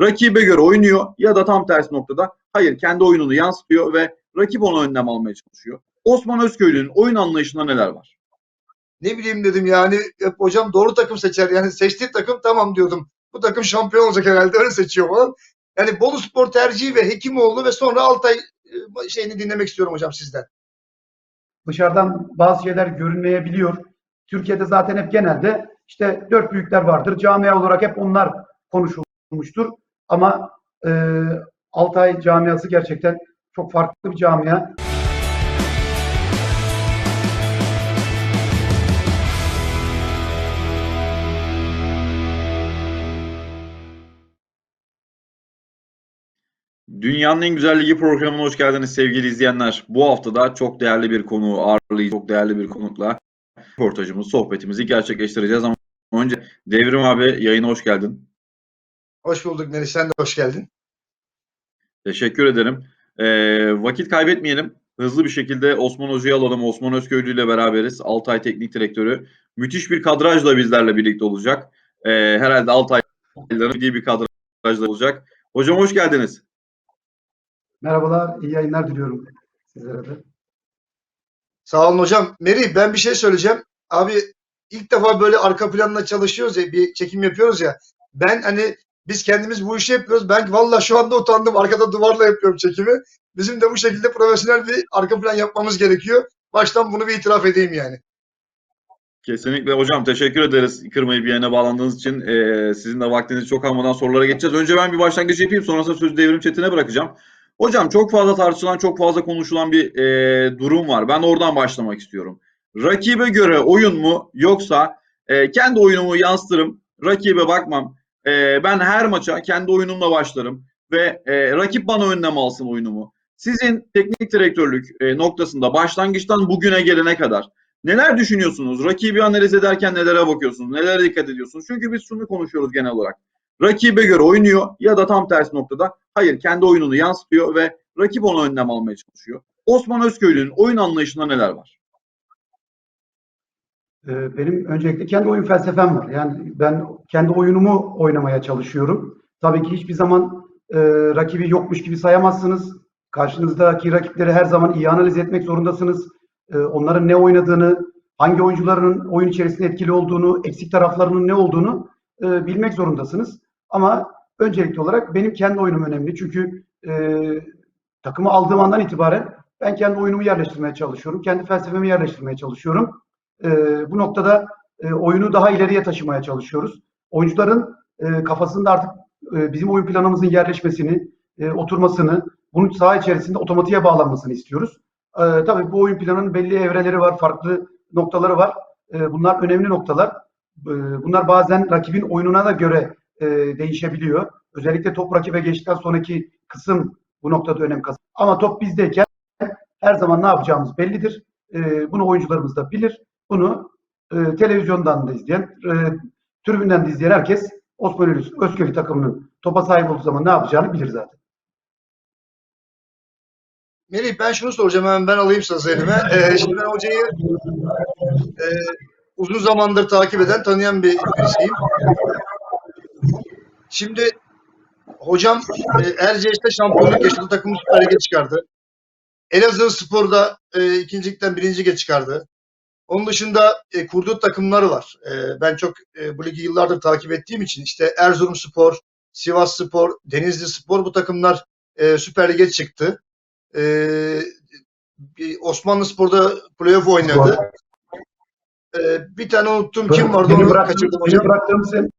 rakibe göre oynuyor ya da tam tersi noktada hayır kendi oyununu yansıtıyor ve rakip ona önlem almaya çalışıyor. Osman Özköylü'nün oyun anlayışında neler var? Ne bileyim dedim yani hep hocam doğru takım seçer. Yani seçtiği takım tamam diyordum. Bu takım şampiyon olacak herhalde öyle seçiyor falan. Yani Bolu Spor tercihi ve Hekimoğlu ve sonra Altay e, şeyini dinlemek istiyorum hocam sizden. Dışarıdan bazı şeyler görünmeyebiliyor. Türkiye'de zaten hep genelde işte dört büyükler vardır. Camia olarak hep onlar konuşulmuştur. Ama e, Altay camiası gerçekten çok farklı bir camia. Dünyanın en güzel ligi programına hoş geldiniz sevgili izleyenler. Bu hafta da çok değerli bir konu ağırlayıcı, çok değerli bir konukla röportajımız, sohbetimizi gerçekleştireceğiz. Ama önce Devrim abi yayına hoş geldin. Hoş bulduk Melih sen de hoş geldin. Teşekkür ederim. Ee, vakit kaybetmeyelim. Hızlı bir şekilde Osman Hoca'yı alalım. Osman Özköylü ile beraberiz. Altay Teknik Direktörü. Müthiş bir kadrajla bizlerle birlikte olacak. Ee, herhalde Altay'ların iyi bir kadrajla olacak. Hocam hoş geldiniz. Merhabalar, iyi yayınlar diliyorum sizlere de. Sağ olun hocam. Merih ben bir şey söyleyeceğim. Abi ilk defa böyle arka planla çalışıyoruz ya bir çekim yapıyoruz ya. Ben hani biz kendimiz bu işi yapıyoruz. Ben valla şu anda utandım. Arkada duvarla yapıyorum çekimi. Bizim de bu şekilde profesyonel bir arka plan yapmamız gerekiyor. Baştan bunu bir itiraf edeyim yani. Kesinlikle hocam teşekkür ederiz kırmayıp yayına bağlandığınız için. Ee, sizin de vaktinizi çok almadan sorulara geçeceğiz. Önce ben bir başlangıç yapayım sonrasında sözü devrim çetine bırakacağım. Hocam çok fazla tartışılan, çok fazla konuşulan bir e, durum var. Ben oradan başlamak istiyorum. Rakibe göre oyun mu yoksa e, kendi oyunumu yansıtırım, rakibe bakmam. E, ben her maça kendi oyunumla başlarım ve e, rakip bana önlem alsın oyunumu. Sizin teknik direktörlük e, noktasında başlangıçtan bugüne gelene kadar Neler düşünüyorsunuz? Rakibi analiz ederken nelere bakıyorsunuz? Nelere dikkat ediyorsunuz? Çünkü biz şunu konuşuyoruz genel olarak. Rakibe göre oynuyor ya da tam tersi noktada hayır kendi oyununu yansıtıyor ve rakip ona önlem almaya çalışıyor. Osman Özköylü'nün oyun anlayışında neler var? Ee, Benim öncelikle kendi oyun felsefem var. Yani ben kendi oyunumu oynamaya çalışıyorum. Tabii ki hiçbir zaman e, rakibi yokmuş gibi sayamazsınız. Karşınızdaki rakipleri her zaman iyi analiz etmek zorundasınız. E, onların ne oynadığını, hangi oyuncuların oyun içerisinde etkili olduğunu, eksik taraflarının ne olduğunu e, bilmek zorundasınız. Ama öncelikli olarak benim kendi oyunum önemli. Çünkü e, takımı aldığım andan itibaren ben kendi oyunumu yerleştirmeye çalışıyorum. Kendi felsefemi yerleştirmeye çalışıyorum. E, bu noktada e, oyunu daha ileriye taşımaya çalışıyoruz. Oyuncuların e, kafasında artık e, bizim oyun planımızın yerleşmesini, e, oturmasını, bunun saha içerisinde otomatiğe bağlanmasını istiyoruz. E, tabii bu oyun planının belli evreleri var, farklı noktaları var. E, bunlar önemli noktalar. E, bunlar bazen rakibin oyununa da göre e, değişebiliyor. Özellikle top rakibe geçtikten sonraki kısım bu noktada önem kazanıyor. Ama top bizdeyken her zaman ne yapacağımız bellidir. E, bunu oyuncularımız da bilir. Bunu e, televizyondan da izleyen, e, tribünden de izleyen herkes Osman Özköy Özköy takımının topa sahip olduğu zaman ne yapacağını bilir zaten. Melih ben şunu soracağım hemen ben alayım sözü elime. Ee, şimdi ben hocayı e, uzun zamandır takip eden, tanıyan bir birisiyim. Şimdi hocam e, Erciyes'te şampiyonluk yaşadı takımı Süper Lig'e çıkardı. Elazığ Spor'da e, ikincilikten birinci lige çıkardı. Onun dışında e, kurduğu takımları var. E, ben çok e, bu ligi yıllardır takip ettiğim için işte Erzurum Spor, Sivas Spor, Denizli Spor bu takımlar e, Süper Lig'e çıktı. E, bir Osmanlı Spor'da playoff oynadı. E, bir tane unuttum kim vardı onu bıraktığım, kaçırdım hocam. bıraktığım, sen,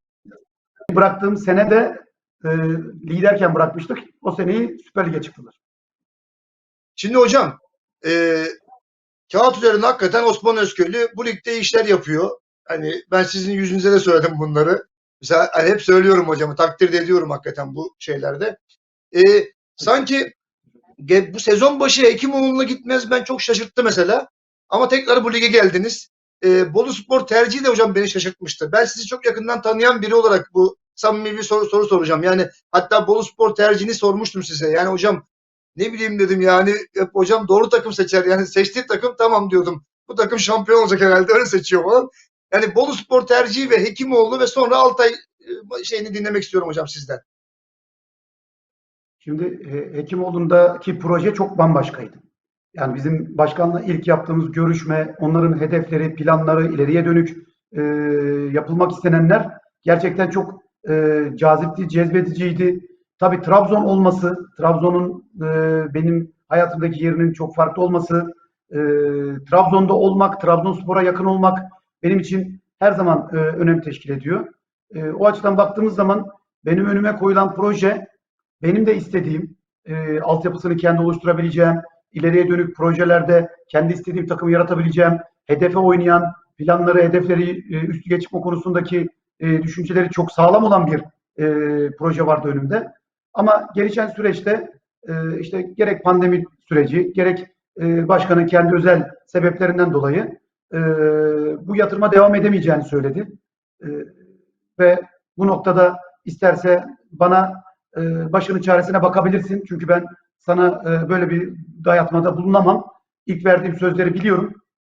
bıraktığım sene de e, liderken bırakmıştık. O seneyi Süper Lig'e çıktılar. Şimdi hocam e, kağıt üzerinde hakikaten Osman Özköylü bu ligde işler yapıyor. Hani ben sizin yüzünüze de söyledim bunları. Mesela hani hep söylüyorum hocamı takdir ediyorum hakikaten bu şeylerde. E, sanki bu sezon başı Hekimoğlu'na gitmez ben çok şaşırttı mesela. Ama tekrar bu lige geldiniz. E, Bolu Spor tercihi de hocam beni şaşırtmıştı. Ben sizi çok yakından tanıyan biri olarak bu samimi bir soru, soru soracağım. Yani hatta Bolu Spor tercihini sormuştum size. Yani hocam ne bileyim dedim yani hep hocam doğru takım seçer. Yani seçtiği takım tamam diyordum. Bu takım şampiyon olacak herhalde öyle seçiyor falan. Yani Bolu Spor tercihi ve Hekimoğlu ve sonra Altay e, şeyini dinlemek istiyorum hocam sizden. Şimdi e, Hekimoğlu'ndaki proje çok bambaşkaydı. Yani bizim başkanla ilk yaptığımız görüşme, onların hedefleri, planları, ileriye dönük e, yapılmak istenenler gerçekten çok e, cazipti, cezbediciydi. Tabii Trabzon olması, Trabzon'un e, benim hayatımdaki yerinin çok farklı olması, e, Trabzon'da olmak, Trabzonspor'a yakın olmak benim için her zaman e, önem teşkil ediyor. E, o açıdan baktığımız zaman benim önüme koyulan proje benim de istediğim, e, altyapısını kendi oluşturabileceğim, ileriye dönük projelerde kendi istediğim takımı yaratabileceğim, hedefe oynayan, planları, hedefleri e, üstü geçme konusundaki e, düşünceleri çok sağlam olan bir e, proje vardı önümde. Ama gelişen süreçte e, işte gerek pandemi süreci, gerek e, başkanın kendi özel sebeplerinden dolayı e, bu yatırıma devam edemeyeceğini söyledi. E, ve bu noktada isterse bana e, başının çaresine bakabilirsin. Çünkü ben sana e, böyle bir dayatmada bulunamam. İlk verdiğim sözleri biliyorum.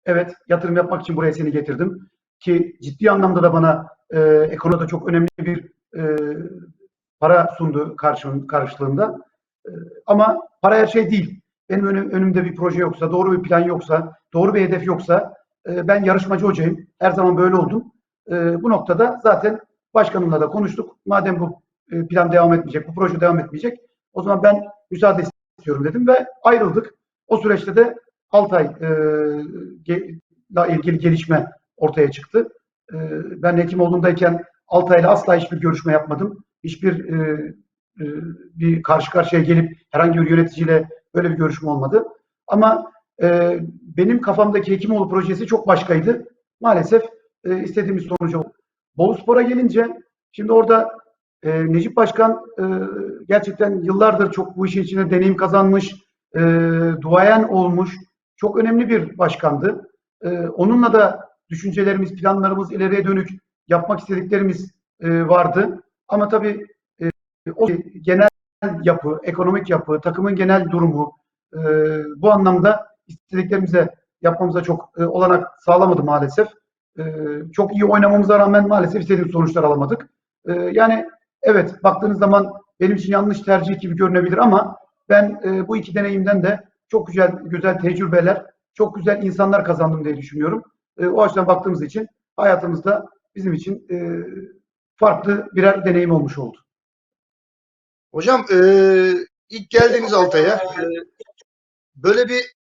Evet, yatırım yapmak için buraya seni getirdim. Ki ciddi anlamda da bana e, ekonomide çok önemli bir e, para sundu karşılığında. E, ama para her şey değil. Benim önüm, önümde bir proje yoksa, doğru bir plan yoksa, doğru bir hedef yoksa e, ben yarışmacı hocayım. Her zaman böyle oldum. E, bu noktada zaten başkanımla da konuştuk. Madem bu e, plan devam etmeyecek, bu proje devam etmeyecek, o zaman ben müsaade istiyorum dedim ve ayrıldık. O süreçte de Altay e, ilgili gelişme ortaya çıktı. Ben Hekimoğlu'ndayken Altay'la asla hiçbir görüşme yapmadım. Hiçbir e, e, bir karşı karşıya gelip herhangi bir yöneticiyle böyle bir görüşme olmadı. Ama e, benim kafamdaki Hekimoğlu projesi çok başkaydı. Maalesef e, istediğimiz sonucu oldu. Boluspor'a gelince şimdi orada e, Necip Başkan e, gerçekten yıllardır çok bu işin içinde deneyim kazanmış, e, duayen olmuş, çok önemli bir başkandı. E, onunla da düşüncelerimiz, planlarımız, ileriye dönük yapmak istediklerimiz e, vardı. Ama tabii e, o genel yapı, ekonomik yapı, takımın genel durumu e, bu anlamda istediklerimize yapmamıza çok e, olanak sağlamadı maalesef. E, çok iyi oynamamıza rağmen maalesef istediğimiz sonuçlar alamadık. E, yani evet baktığınız zaman benim için yanlış tercih gibi görünebilir ama ben e, bu iki deneyimden de çok güzel güzel tecrübeler, çok güzel insanlar kazandım diye düşünüyorum. E, o açıdan baktığımız için hayatımızda bizim için e, farklı birer deneyim olmuş oldu. Hocam e, ilk geldiğiniz Altay'a e, böyle bir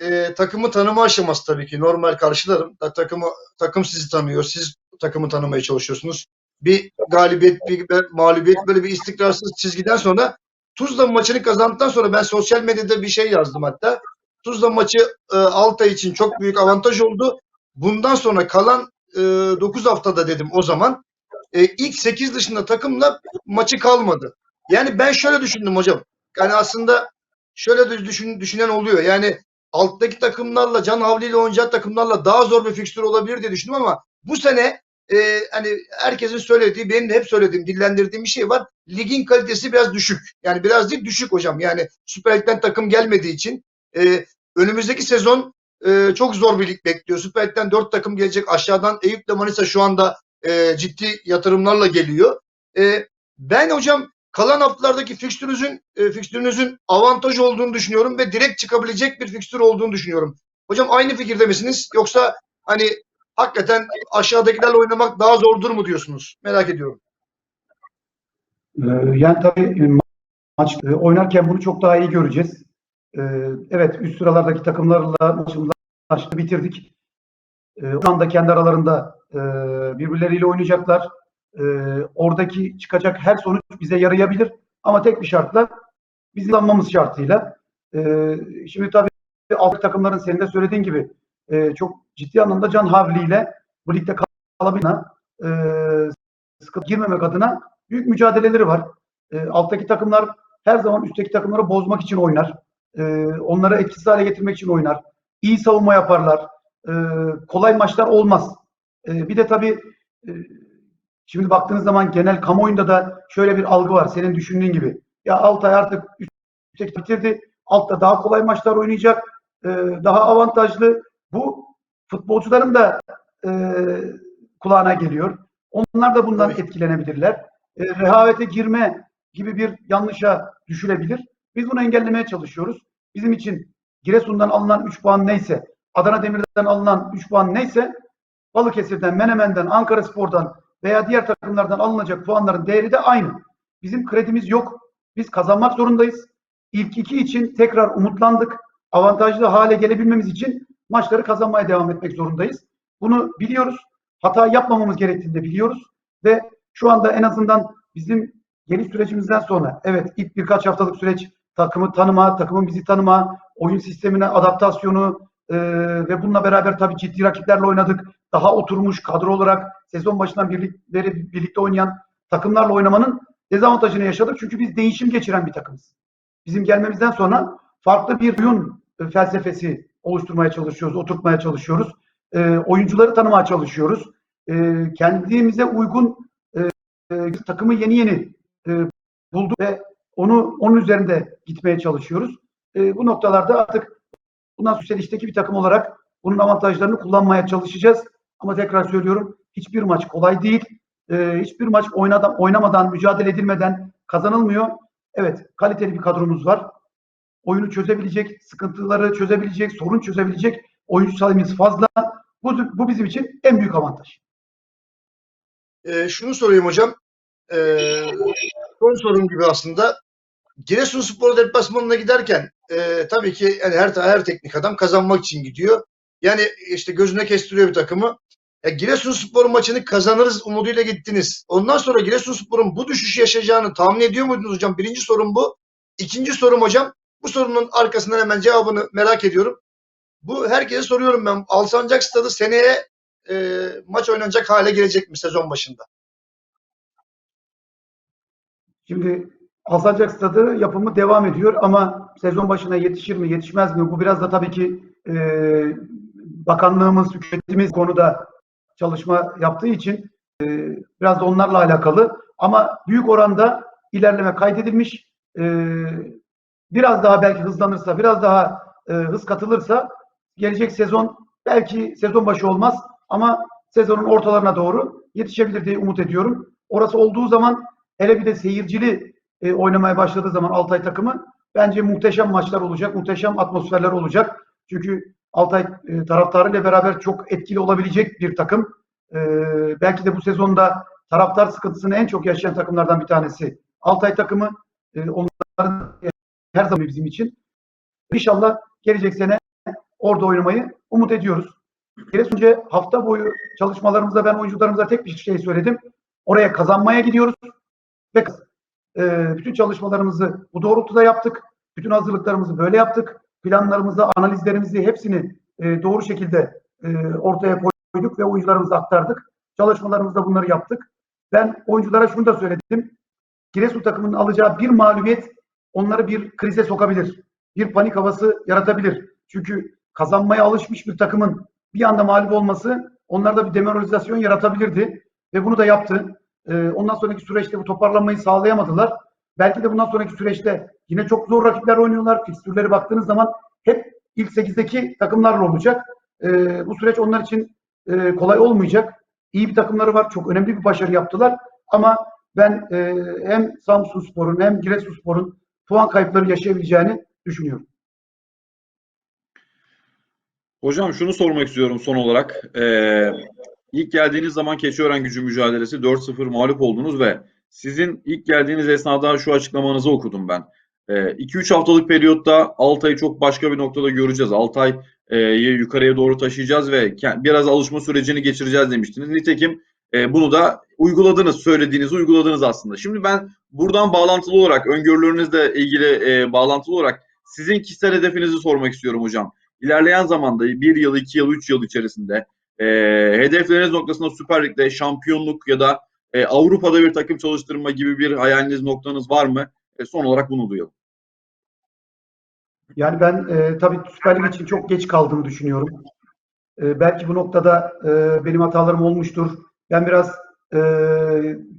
e, takımı tanıma aşaması tabii ki normal karşılarım. Da, takımı takım sizi tanıyor, siz takımı tanımaya çalışıyorsunuz. Bir galibiyet, bir, mağlubiyet böyle bir istikrarsız çizgiden sonra Tuzla maçını kazandıktan sonra ben sosyal medyada bir şey yazdım hatta. Tuzla maçı e, Altay için çok büyük avantaj oldu. Bundan sonra kalan e, 9 haftada dedim o zaman e, ilk 8 dışında takımla maçı kalmadı. Yani ben şöyle düşündüm hocam. Yani aslında şöyle de düşün, düşünen oluyor. Yani alttaki takımlarla Can Havli ile oynayacağı takımlarla daha zor bir fikstür olabilir diye düşündüm ama bu sene e, hani herkesin söylediği benim de hep söylediğim dillendirdiğim bir şey var. Ligin kalitesi biraz düşük. Yani biraz değil düşük hocam. Yani Süper Lig'den takım gelmediği için e, önümüzdeki sezon e, çok zor bir lig bekliyor. Süper Lig'den 4 takım gelecek. Aşağıdan Eyüp'le Manisa şu anda e, ciddi yatırımlarla geliyor. E, ben hocam kalan haftalardaki fikstürünüzün e, fikstürünüzün avantaj olduğunu düşünüyorum ve direkt çıkabilecek bir fikstür olduğunu düşünüyorum. Hocam aynı fikirde misiniz? Yoksa hani hakikaten aşağıdakilerle oynamak daha zordur mu diyorsunuz? Merak ediyorum. Ee, Yani tabii e, maç e, oynarken bunu çok daha iyi göreceğiz. Ee, Evet üst sıralardaki takımlarla maçımızı bitirdik. Ee, O anda kendi aralarında e, birbirleriyle oynayacaklar. Ee, Oradaki çıkacak her sonuç bize yarayabilir. Ama tek bir şartla bizim kazanmamız şartıyla. Ee, Şimdi tabii alt takımların senin de söylediğin gibi e, çok ciddi anlamda Can Havli ile bu kalabilme, e, sıkıntı girmemek adına büyük mücadeleleri var. E, alttaki takımlar her zaman üstteki takımları bozmak için oynar. E, onları etkisiz hale getirmek için oynar. İyi savunma yaparlar. E, kolay maçlar olmaz. E, bir de tabii e, şimdi baktığınız zaman genel kamuoyunda da şöyle bir algı var. Senin düşündüğün gibi. Ya Altay artık üstteki bitirdi. Altta daha kolay maçlar oynayacak. E, daha avantajlı. Bu futbolcuların da e, kulağına geliyor. Onlar da bundan Tabii. etkilenebilirler. E, rehavete girme gibi bir yanlışa düşülebilir. Biz bunu engellemeye çalışıyoruz. Bizim için Giresun'dan alınan 3 puan neyse, Adana Demir'den alınan 3 puan neyse, Balıkesir'den, Menemen'den, Ankara Spor'dan veya diğer takımlardan alınacak puanların değeri de aynı. Bizim kredimiz yok. Biz kazanmak zorundayız. İlk iki için tekrar umutlandık. Avantajlı hale gelebilmemiz için maçları kazanmaya devam etmek zorundayız. Bunu biliyoruz. Hata yapmamamız gerektiğini de biliyoruz. Ve şu anda en azından bizim geliş sürecimizden sonra evet ilk birkaç haftalık süreç takımı tanıma, takımın bizi tanıma, oyun sistemine adaptasyonu e, ve bununla beraber tabii ciddi rakiplerle oynadık. Daha oturmuş kadro olarak sezon başından birlik- beri birlikte oynayan takımlarla oynamanın dezavantajını yaşadık. Çünkü biz değişim geçiren bir takımız. Bizim gelmemizden sonra farklı bir oyun felsefesi oluşturmaya çalışıyoruz, oturtmaya çalışıyoruz. E, oyuncuları tanımaya çalışıyoruz. E, kendimize uygun e, e, takımı yeni yeni e, bulduk ve onu onun üzerinde gitmeye çalışıyoruz. E, bu noktalarda artık bundan yükselişteki bir takım olarak bunun avantajlarını kullanmaya çalışacağız. Ama tekrar söylüyorum hiçbir maç kolay değil. E, hiçbir maç oynadan, oynamadan, mücadele edilmeden kazanılmıyor. Evet kaliteli bir kadromuz var. Oyunu çözebilecek, sıkıntıları çözebilecek, sorun çözebilecek oyuncu sayımız fazla. Bu, bu bizim için en büyük avantaj. Ee, şunu sorayım hocam. Ee, son sorum gibi aslında. Giresunspor deplasmanına giderken e, tabii ki yani her her teknik adam kazanmak için gidiyor. Yani işte gözüne kestiriyor bir takımı. Ya Giresunspor maçını kazanırız umuduyla gittiniz. Ondan sonra Giresunspor'un bu düşüşü yaşayacağını tahmin ediyor muydunuz hocam? Birinci sorum bu. İkinci sorum hocam. Bu sorunun arkasından hemen cevabını merak ediyorum. Bu herkese soruyorum ben. Alsancak Stadı seneye e, maç oynanacak hale gelecek mi sezon başında? Şimdi Alsancak Stadı yapımı devam ediyor ama sezon başına yetişir mi yetişmez mi? Bu biraz da tabii ki e, bakanlığımız, hükümetimiz konuda çalışma yaptığı için e, biraz da onlarla alakalı. Ama büyük oranda ilerleme kaydedilmiş. E, biraz daha belki hızlanırsa, biraz daha e, hız katılırsa gelecek sezon belki sezon başı olmaz ama sezonun ortalarına doğru yetişebilir diye umut ediyorum. Orası olduğu zaman hele bir de seyircili e, oynamaya başladığı zaman Altay takımı bence muhteşem maçlar olacak, muhteşem atmosferler olacak. Çünkü Altay e, taraftarıyla beraber çok etkili olabilecek bir takım. E, belki de bu sezonda taraftar sıkıntısını en çok yaşayan takımlardan bir tanesi Altay takımı. E, onların her zaman bizim için. İnşallah gelecek sene orada oynamayı umut ediyoruz. Giresunca hafta boyu çalışmalarımızda ben oyuncularımıza tek bir şey söyledim. Oraya kazanmaya gidiyoruz ve e, bütün çalışmalarımızı bu doğrultuda yaptık. Bütün hazırlıklarımızı böyle yaptık. Planlarımızı, analizlerimizi hepsini e, doğru şekilde e, ortaya koyduk ve oyuncularımıza aktardık. Çalışmalarımızda bunları yaptık. Ben oyunculara şunu da söyledim. Giresun takımının alacağı bir mağlubiyet onları bir krize sokabilir. Bir panik havası yaratabilir. Çünkü kazanmaya alışmış bir takımın bir anda mağlup olması onlarda bir demoralizasyon yaratabilirdi. Ve bunu da yaptı. Ee, ondan sonraki süreçte bu toparlanmayı sağlayamadılar. Belki de bundan sonraki süreçte yine çok zor rakipler oynuyorlar. Fikstürleri baktığınız zaman hep ilk 8'deki takımlarla olacak. Ee, bu süreç onlar için e, kolay olmayacak. İyi bir takımları var. Çok önemli bir başarı yaptılar. Ama ben e, hem Samsunspor'un hem Giresunspor'un puan kayıpları yaşayabileceğini düşünüyorum. Hocam şunu sormak istiyorum son olarak. Ee, ilk geldiğiniz zaman Keçiören gücü mücadelesi 4-0 mağlup oldunuz ve sizin ilk geldiğiniz esnada şu açıklamanızı okudum ben. 2-3 haftalık periyotta Altay'ı çok başka bir noktada göreceğiz. Altay'ı yukarıya doğru taşıyacağız ve biraz alışma sürecini geçireceğiz demiştiniz. Nitekim e, bunu da uyguladınız, söylediğinizi uyguladınız aslında. Şimdi ben buradan bağlantılı olarak, öngörülerinizle ilgili e, bağlantılı olarak sizin kişisel hedefinizi sormak istiyorum hocam. İlerleyen zamanda bir yıl, iki yıl, üç yıl içerisinde e, hedefleriniz noktasında Süper Lig'de şampiyonluk ya da e, Avrupa'da bir takım çalıştırma gibi bir hayaliniz noktanız var mı? E, son olarak bunu duyalım. Yani ben e, tabii Süper Lig için çok geç kaldığımı düşünüyorum. E, belki bu noktada e, benim hatalarım olmuştur. Ben biraz e,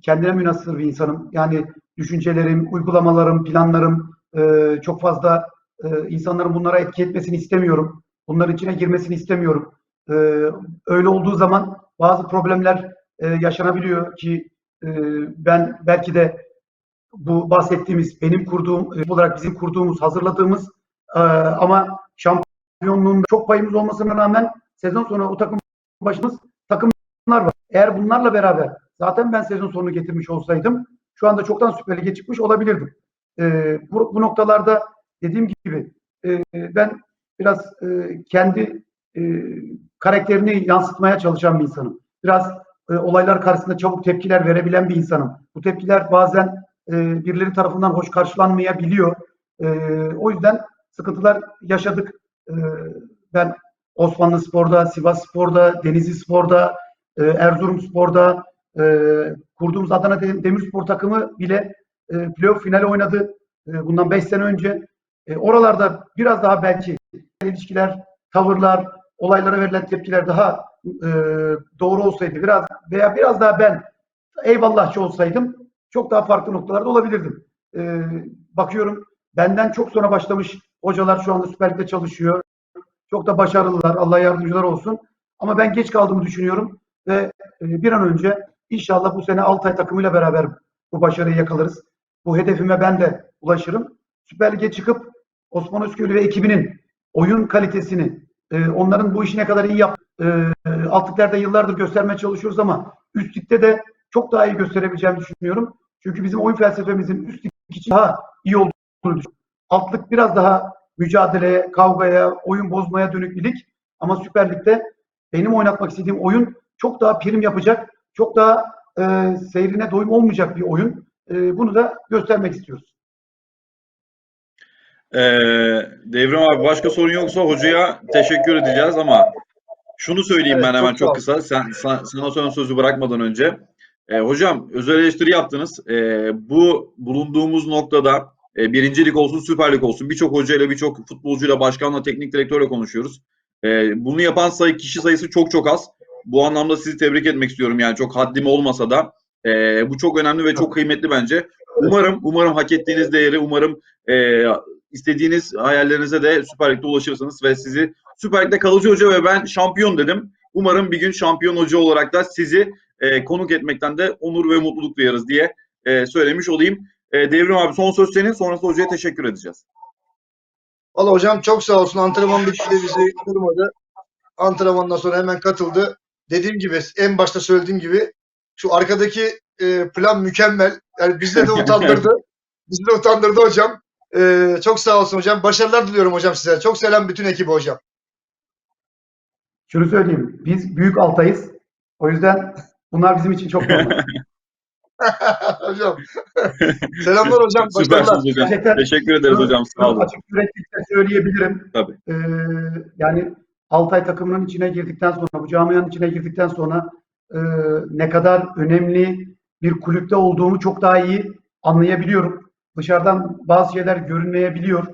kendine münhasır bir insanım. Yani düşüncelerim, uygulamalarım, planlarım e, çok fazla e, insanların bunlara etki etmesini istemiyorum. Bunların içine girmesini istemiyorum. E, öyle olduğu zaman bazı problemler e, yaşanabiliyor ki e, ben belki de bu bahsettiğimiz benim kurduğum e, olarak bizim kurduğumuz hazırladığımız e, ama şampiyonluğunda çok payımız olmasına rağmen sezon sonu o takım başımız takımlar var. Eğer bunlarla beraber zaten ben sezon sonunu getirmiş olsaydım şu anda çoktan Süper Lig'e çıkmış olabilirdim. E, bu, bu noktalarda dediğim gibi e, ben biraz e, kendi e, karakterini yansıtmaya çalışan bir insanım. Biraz e, olaylar karşısında çabuk tepkiler verebilen bir insanım. Bu tepkiler bazen e, birileri tarafından hoş karşılanmayabiliyor. E, o yüzden sıkıntılar yaşadık. E, ben Osmanlı Spor'da, Sivas Spor'da, Denizli Spor'da, e, Erzurum Spor'da e, kurduğumuz Adana Dem- Demirspor takımı bile e, playoff finali oynadı. E, bundan 5 sene önce. E, oralarda biraz daha belki ilişkiler, tavırlar, olaylara verilen tepkiler daha e, doğru olsaydı biraz veya biraz daha ben eyvallahçı olsaydım çok daha farklı noktalarda olabilirdim. E, bakıyorum benden çok sonra başlamış hocalar şu anda Süper Lig'de çalışıyor. Çok da başarılılar. Allah yardımcılar olsun. Ama ben geç kaldığımı düşünüyorum ve e, bir an önce inşallah bu sene Altay takımıyla beraber bu başarıyı yakalarız. Bu hedefime ben de ulaşırım. Süper Lig'e çıkıp Osman Özköylü ve ekibinin oyun kalitesini, e, onların bu işi ne kadar iyi yap, e, alt yıllardır göstermeye çalışıyoruz ama üst ligde de çok daha iyi gösterebileceğimi düşünüyorum. Çünkü bizim oyun felsefemizin üst lig için daha iyi olduğunu düşünüyorum. Alt lig biraz daha mücadeleye, kavgaya, oyun bozmaya dönük bir lig. Ama Süper Lig'de benim oynatmak istediğim oyun çok daha prim yapacak, çok daha e, seyrine doyum olmayacak bir oyun. E, bunu da göstermek istiyoruz. Ee, Devrim abi başka sorun yoksa hocaya teşekkür edeceğiz ama şunu söyleyeyim Evet, ben hemen çok çok kısa. Sen, sen- sana son sözü bırakmadan önce. Ee, hocam özel eleştiri yaptınız. Ee, bu bulunduğumuz noktada e, birincilik olsun, Süper Lig olsun birçok hocayla, birçok futbolcuyla, başkanla, teknik direktörle konuşuyoruz. Ee, bunu yapan sayı, kişi sayısı çok çok az. Bu anlamda sizi tebrik etmek istiyorum. Yani çok haddim olmasa da e, bu çok önemli ve çok kıymetli bence. Umarım, umarım hak ettiğiniz değeri, umarım e, istediğiniz hayallerinize de Süper Lig'de ulaşırsınız ve sizi Süper Lig'de kalıcı hoca ve ben şampiyon dedim. Umarım bir gün şampiyon hoca olarak da sizi e, konuk etmekten de onur ve mutluluk duyarız diye e, söylemiş olayım. E, Devrim abi son söz senin. Sonrasında hocaya teşekkür edeceğiz. Valla hocam çok sağ olsun. Antrenman bitti de bizi kırmadı. Antrenmandan sonra hemen katıldı. Dediğim gibi en başta söylediğim gibi şu arkadaki e, plan mükemmel. Yani bizde de utandırdı. Bizi de utandırdı hocam. E, çok sağ olsun hocam. Başarılar diliyorum hocam size. Çok selam bütün ekibi hocam. Şunu söyleyeyim. Biz büyük altayız. O yüzden bunlar bizim için çok normal. hocam. Selamlar hocam. Başarılar. Süpersiniz hocam. Gerçekten- Teşekkür ederiz hocam. Sağ olun. Açık yüreklilikle söyleyebilirim. Tabii. Ee, yani Altay takımının içine girdikten sonra, bu camianın içine girdikten sonra e, ne kadar önemli bir kulüpte olduğumu çok daha iyi anlayabiliyorum. Dışarıdan bazı şeyler görünmeyebiliyor.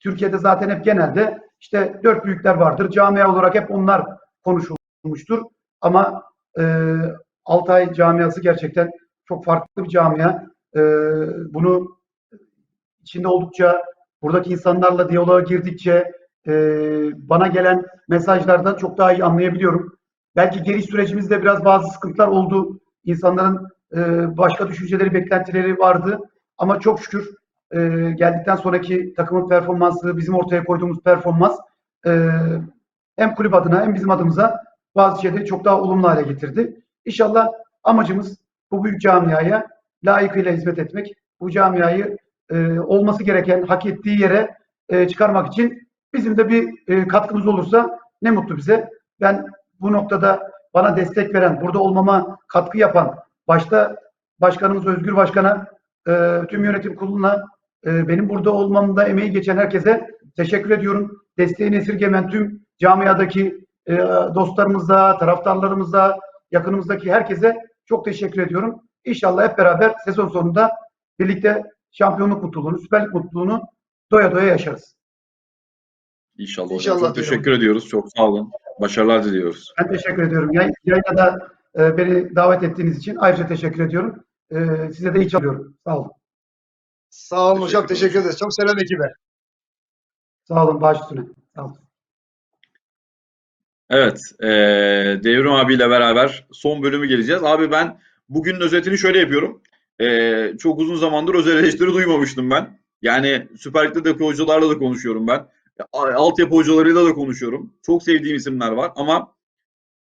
Türkiye'de zaten hep genelde işte dört büyükler vardır. Camia olarak hep onlar konuşulmuştur. Ama e, Altay camiası gerçekten çok farklı bir camia. E, bunu içinde oldukça buradaki insanlarla diyaloğa girdikçe e, bana gelen mesajlardan çok daha iyi anlayabiliyorum. Belki geliş sürecimizde biraz bazı sıkıntılar oldu. İnsanların e, başka düşünceleri, beklentileri vardı. Ama çok şükür e, geldikten sonraki takımın performansı, bizim ortaya koyduğumuz performans e, hem kulüp adına hem bizim adımıza bazı şeyleri çok daha olumlu hale getirdi. İnşallah amacımız bu büyük camiaya layıkıyla hizmet etmek. Bu camiayı e, olması gereken, hak ettiği yere e, çıkarmak için bizim de bir e, katkımız olursa ne mutlu bize. Ben bu noktada bana destek veren, burada olmama katkı yapan, başta başkanımız Özgür Başkan'a, e, tüm yönetim kuruluna, e, benim burada olmamda emeği geçen herkese teşekkür ediyorum. Desteğini esirgemen tüm camiadaki e, dostlarımıza, taraftarlarımıza, yakınımızdaki herkese çok teşekkür ediyorum. İnşallah hep beraber sezon sonunda birlikte şampiyonluk mutluluğunu, Süper Lig mutluluğunu doya doya yaşarız. İnşallah hocam. İnşallah Çok diyorum. teşekkür ediyoruz. Çok sağ olun. Başarılar diliyoruz. Ben teşekkür ediyorum. Yay- Yayına da e, beni davet ettiğiniz için ayrıca teşekkür ediyorum. E, size de iyi çalışıyorum. Sağ olun. Sağ olun hocam. Teşekkür ederiz. Çok selam ekibe. Sağ olun. Baş üstüne. Sağ olun. Evet, eee Devrim abiyle beraber son bölümü geleceğiz. Abi ben bugünün özetini şöyle yapıyorum. Ee, çok uzun zamandır özel eleştiri duymamıştım ben. Yani Süper Lig'deki hocalarla da konuşuyorum ben. Altyapı hocalarıyla da konuşuyorum. Çok sevdiğim isimler var ama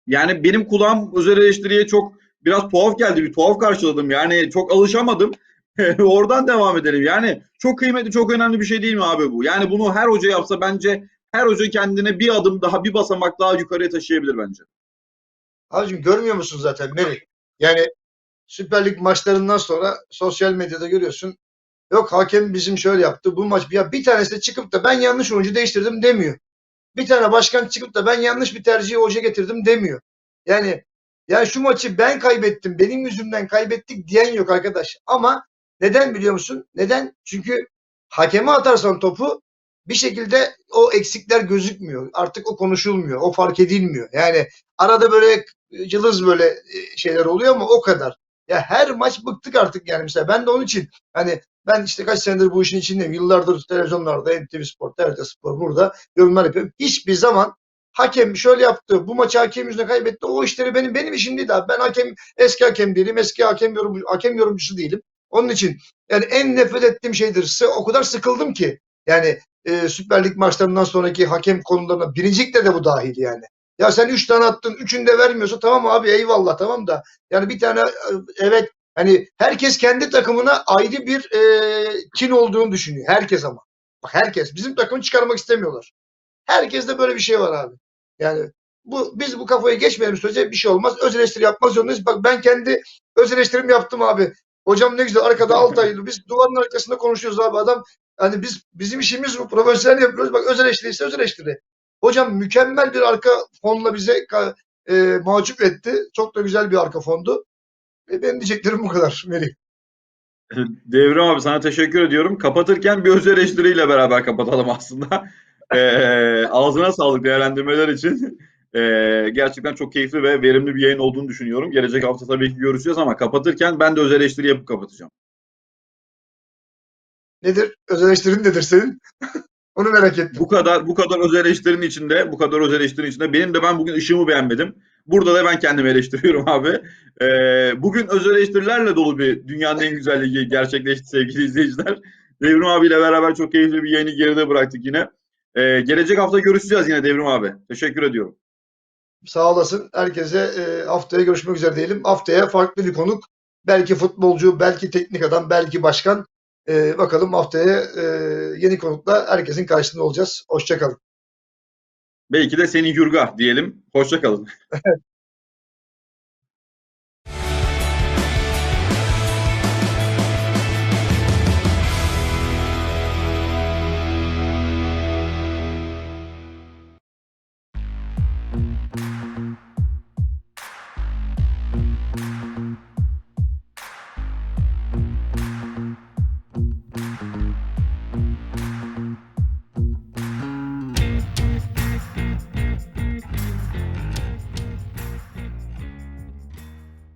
yani benim kulağım özel eleştiriye çok biraz tuhaf geldi. Bir tuhaf karşıladım. Yani çok alışamadım. Oradan devam edelim. Yani çok kıymetli, çok önemli bir şey değil mi abi bu? Yani bunu her hoca yapsa bence her hoca kendine bir adım daha, bir basamak daha yukarıya taşıyabilir bence. Abicim görmüyor musun zaten Meri? Yani Süper Lig maçlarından sonra sosyal medyada görüyorsun. Yok hakem bizim şöyle yaptı. Bu maç ya bir tanesi çıkıp da ben yanlış oyuncu değiştirdim demiyor. Bir tane başkan çıkıp da ben yanlış bir tercihi hoca getirdim demiyor. Yani yani şu maçı ben kaybettim, benim yüzümden kaybettik diyen yok arkadaş. Ama neden biliyor musun? Neden? Çünkü hakeme atarsan topu bir şekilde o eksikler gözükmüyor. Artık o konuşulmuyor. O fark edilmiyor. Yani arada böyle cılız böyle e, şeyler oluyor ama o kadar. Ya her maç bıktık artık yani mesela. Ben de onun için hani ben işte kaç senedir bu işin içindeyim. Yıllardır televizyonlarda, NTV Spor, TRT Spor burada yorumlar yapıyorum. Hiçbir zaman hakem şöyle yaptı, bu maçı hakem yüzüne kaybetti. O işleri benim benim işim değil abi. Ben hakem eski hakem değilim, eski hakem yorumcu, hakem yorumcusu değilim. Onun için yani en nefret ettiğim şeydir. O kadar sıkıldım ki. Yani e, Süper Lig maçlarından sonraki hakem konularına birincilikte de bu dahil yani. Ya sen 3 tane attın, üçünü de vermiyorsa tamam abi eyvallah tamam da yani bir tane e, evet hani herkes kendi takımına ayrı bir e, kin olduğunu düşünüyor. Herkes ama. Bak herkes. Bizim takımı çıkarmak istemiyorlar. Herkeste böyle bir şey var abi. Yani bu biz bu kafayı geçmeyelim sürece bir şey olmaz. Öz eleştiri yapmaz zorundayız. Bak ben kendi öz eleştirimi yaptım abi. Hocam ne güzel arkada Altaylı. Biz duvarın arkasında konuşuyoruz abi. Adam hani biz bizim işimiz bu. Profesyonel yapıyoruz. Bak öz eleştiri ise öz eleştiri. Hocam mükemmel bir arka fonla bize e, mahcup etti. Çok da güzel bir arka fondu. E, benim diyeceklerim bu kadar Melih. Devrim abi sana teşekkür ediyorum. Kapatırken bir öz eleştiriyle beraber kapatalım aslında. Ee, ağzına sağlık değerlendirmeler için. Ee, gerçekten çok keyifli ve verimli bir yayın olduğunu düşünüyorum. Gelecek hafta tabii ki görüşeceğiz ama kapatırken ben de öz eleştiri yapıp kapatacağım. Nedir? Öz eleştirin nedir senin? Onu merak ettim. Bu kadar bu kadar öz eleştirinin içinde, bu kadar öz eleştirinin içinde benim de ben bugün ışığımı beğenmedim. Burada da ben kendimi eleştiriyorum abi. Ee, bugün öz eleştirilerle dolu bir dünyanın en güzel ligi gerçekleşti sevgili izleyiciler. Devrim abiyle beraber çok keyifli bir yayını geride bıraktık yine. Ee, gelecek hafta görüşeceğiz yine Devrim abi. Teşekkür ediyorum. Sağ olasın. Herkese e, haftaya görüşmek üzere diyelim. Haftaya farklı bir konuk. Belki futbolcu, belki teknik adam, belki başkan. E, bakalım haftaya e, yeni konukla herkesin karşısında olacağız. Hoşçakalın. Belki de seni yurga diyelim. Hoşça kalın.